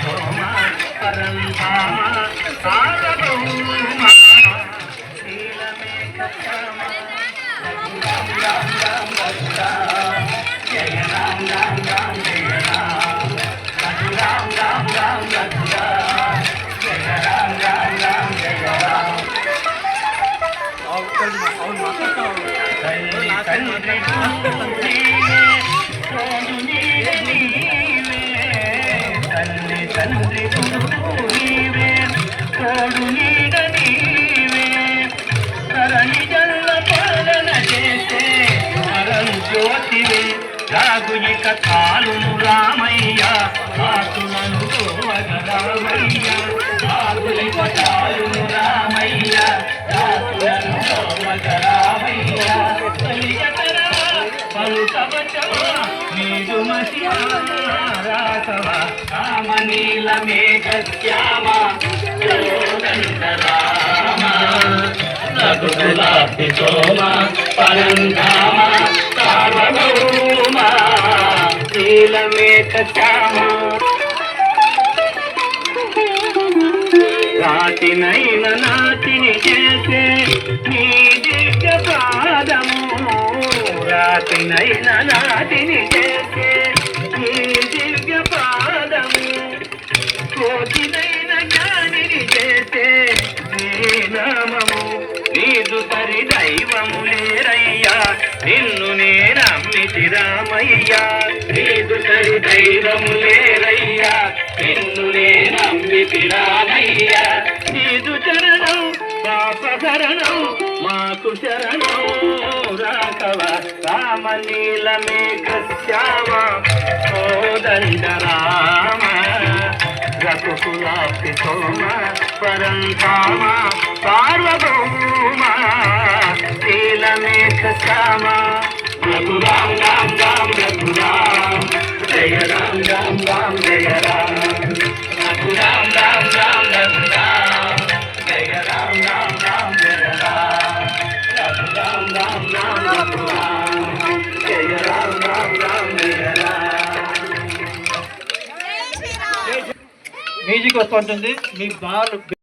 సోమ పరంతామ సార్వభౌమ నీలమేఘ శ్యామ తల్లి ఇక కాలును రామయ్య రామయ్య రాగు రాఘవ రామ మేఘ శ్యామ యోగంత సోమ పరంధామ సార్వభౌమ నీల శ్యామ రాతినైన నాతిని చేసే నీ దివ్య పాదము రాతినైన నాతిని చేసే కోటినైన జ్ఞానిని చేసే నీ నామము నీదు సరి దైవము లేరయ్యా. నిన్ను నేనమ్మితి రామయ్యా. నీదు సరి దైవము లేరయ్యా. నిన్ను నేనమ్మితి రామయ్యా. నీదు చరణం పాపహరణం మాకు శరణం. రాఘవ రామ నీల మేఘ శ్యామ రామ రఘుకులాప్తి సోమ పరంధామ సార్వభౌమ నీలమేఘ శ్యామ రఘురాం రాం రాం రఘురాం జయ రామ రామ రామ జయ రామ. మ్యూజిక్ వస్తూ ఉంటుంది. మీ బాగా